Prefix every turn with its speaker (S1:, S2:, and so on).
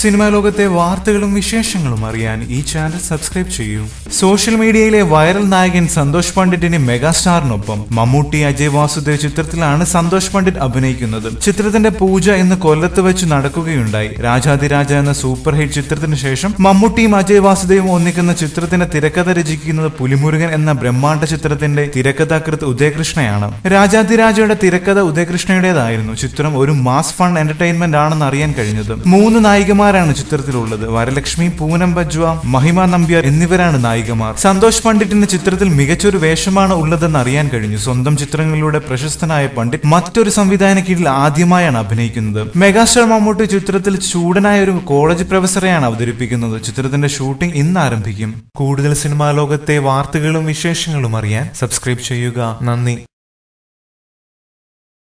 S1: Cinema ലോകത്തെ വാർത്തകളും വിശേഷങ്ങളും അറിയാൻ ഈ ചാനൽ സബ്സ്ക്രൈബ് ചെയ്യൂ. സോഷ്യൽ മീഡിയയിലെ വൈറൽ നായകൻ സന്തോഷ് പണ്ഡിറ്റിന്റെ മെഗാസ്റ്റാറിനൊപ്പം മമ്മൂട്ടി അജയ് വാസുദേവ് ചിത്രത്തിലാണ് സന്തോഷ് പണ്ഡിറ്റ് അഭിനയിക്കുന്നത്. ചിത്രത്തിന്റെ പൂജ ഇന്ന് കൊല്ലത്ത് വെച്ച് നടക്കുകയുണ്ടായി. രാജാതിരാജ എന്ന സൂപ്പർ ഹിറ്റ് ചിത്രത്തിന് ശേഷം മമ്മൂട്ടിയും അജയ് വാസുദേവും ഒന്നിക്കുന്ന ചിത്രത്തിന്റെ തിരക്കഥ രചിക്കുന്നത് പുലിമുരുകൻ എന്ന ബ്രഹ്മാണ്ഡ ചിത്രത്തിന്റെ തിരക്കഥാകൃത്ത് ഉദയകൃഷ്ണയാണ്. രാജാതിരാജയുടെ തിരക്കഥ ഉദയകൃഷ്ണയുടേതായിരുന്നു. ചിത്രം ഒരു മാസ് ഫൺ എന്റർടൈൻമെന്റ് ആണെന്ന് അറിയാൻ കഴിഞ്ഞത്. മൂന്ന് നായികമാരാണ് ചിത്രത്തിലുള്ളത്. വരലക്ഷ്മി പൂനം ബജ്വ മഹിമ നമ്പ്യാർ എന്നിവരാണ് നായികമാർ. സന്തോഷ് പണ്ഡിറ്റിന്റെ ചിത്രത്തിൽ മികച്ചൊരു വേഷമാണ് ഉള്ളതെന്ന് അറിയാൻ കഴിഞ്ഞു. സ്വന്തം ചിത്രങ്ങളിലൂടെ പ്രശസ്തനായ പണ്ഡിറ്റ് മറ്റൊരു സംവിധാന കീഴിൽ ആദ്യമായാണ് അഭിനയിക്കുന്നത്. മെഗാസ്റ്റാർ മമ്മൂട്ടി ചിത്രത്തിൽ ചൂടനായ ഒരു കോളേജ് പ്രൊഫസറെയാണ് അവതരിപ്പിക്കുന്നത്. ചിത്രത്തിന്റെ ഷൂട്ടിംഗ് ഇന്ന് ആരംഭിക്കും. കൂടുതൽ സിനിമാ ലോകത്തെ വാർത്തകളും വിശേഷങ്ങളും അറിയാൻ സബ്സ്ക്രൈബ് ചെയ്യുക. നന്ദി.